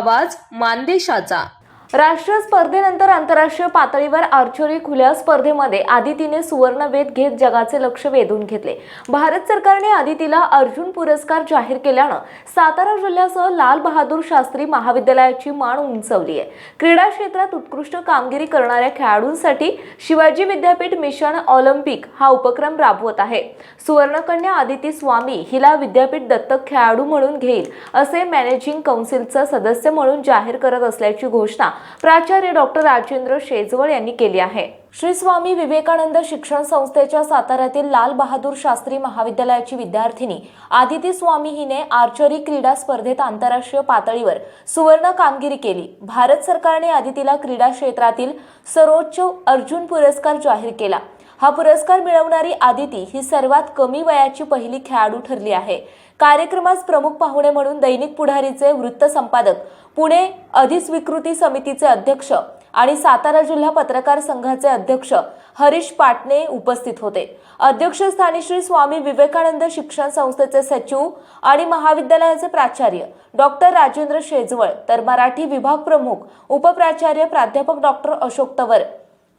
आवाज मानदेशाचा. राष्ट्रीय स्पर्धेनंतर आंतरराष्ट्रीय पातळीवर आर्चरी खुल्या स्पर्धेमध्ये आदितीने सुवर्णवेध घेत जगाचे लक्ष वेधून घेतले. भारत सरकारने आदितीला अर्जुन पुरस्कार जाहीर केल्यानं सातारा जिल्ह्यासह लाल बहादूर शास्त्री महाविद्यालयाची मान उंचवली आहे. क्रीडा क्षेत्रात उत्कृष्ट कामगिरी करणाऱ्या खेळाडूंसाठी शिवाजी विद्यापीठ मिशन ऑलिम्पिक हा उपक्रम राबवत आहे. सुवर्णकन्या आदिती स्वामी हिला विद्यापीठ दत्तक खेळाडू म्हणून घेईल असे मॅनेजिंग कौन्सिलचा सदस्य म्हणून जाहीर करत असल्याची घोषणा प्राचार्य डॉक्टर राजेंद्र शेजवळ यांनी केली आहे. श्री स्वामी विवेकानंद शिक्षण संस्थेच्या साताऱ्यातील लाल बहादूर शास्त्री महाविद्यालयाची विद्यार्थिनी आदिती स्वामी हिने आर्चरी क्रीडा स्पर्धेत आंतरराष्ट्रीय पातळीवर सुवर्ण कामगिरी केली. भारत सरकारने आदितीला क्रीडा क्षेत्रातील सर्वोच्च अर्जुन पुरस्कार जाहीर केला. हा पुरस्कार मिळवणारी आदिती ही सर्वात कमी वयाची पहिली खेळाडू ठरली आहे. कार्यक्रमास प्रमुख पाहुणे म्हणून दैनिक पुढारीचे वृत्त संपादक पुणे अधिस्वीकृती समितीचे अध्यक्ष आणि सातारा जिल्हा पत्रकार संघाचे अध्यक्ष हरीश पाटणे उपस्थित होते. अध्यक्षस्थानी श्री स्वामी विवेकानंद शिक्षण संस्थेचे सचिव आणि महाविद्यालयाचे प्राचार्य डॉक्टर राजेंद्र शेजवळ तर मराठी विभाग प्रमुख उपप्राचार्य प्राध्यापक डॉक्टर अशोक तवर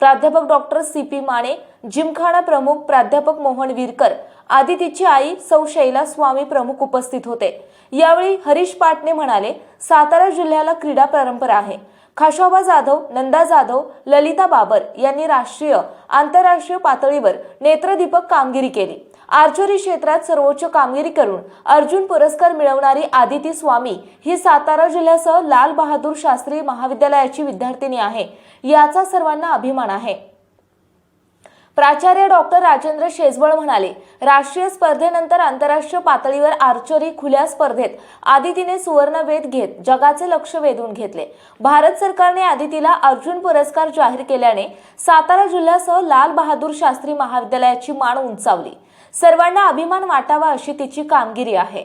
प्राध्यापक doctor C P Mane gymkhana प्रमुख प्राध्यापक मोहन विरकर आदितीची आई सौ शैला स्वामी प्रमुख उपस्थित होते. यावेळी हरीश पाटणे म्हणाले सातारा जिल्ह्याला क्रीडा परंपरा आहे. खाशाबा जाधव नंदा जाधव ललिता बाबर यांनी राष्ट्रीय आंतरराष्ट्रीय पातळीवर नेत्रदीपक कामगिरी केली. आर्चरी क्षेत्रात सर्वोच्च कामगिरी करून अर्जुन पुरस्कार मिळवणारी आदिती स्वामी ही सातारा जिल्ह्यासह लाल बहादूर शास्त्री महाविद्यालयाची विद्यार्थिनी आहे. याचा सर्वांना अभिमान आहे. प्राचार्य डॉक्टर राजेंद्र शेजवळ म्हणाले राष्ट्रीय स्पर्धेनंतर आंतरराष्ट्रीय पातळीवर आर्चरी खुल्या स्पर्धेत आदितीने सुवर्ण वेध घेत जगाचे लक्ष वेधून घेतले. भारत सरकारने आदितीला अर्जुन पुरस्कार जाहीर केल्याने सातारा जिल्ह्यासह लाल बहादूर शास्त्री महाविद्यालयाची मान उंचावली. सर्वांना अभिमान वाटावा अशी तिची कामगिरी आहे.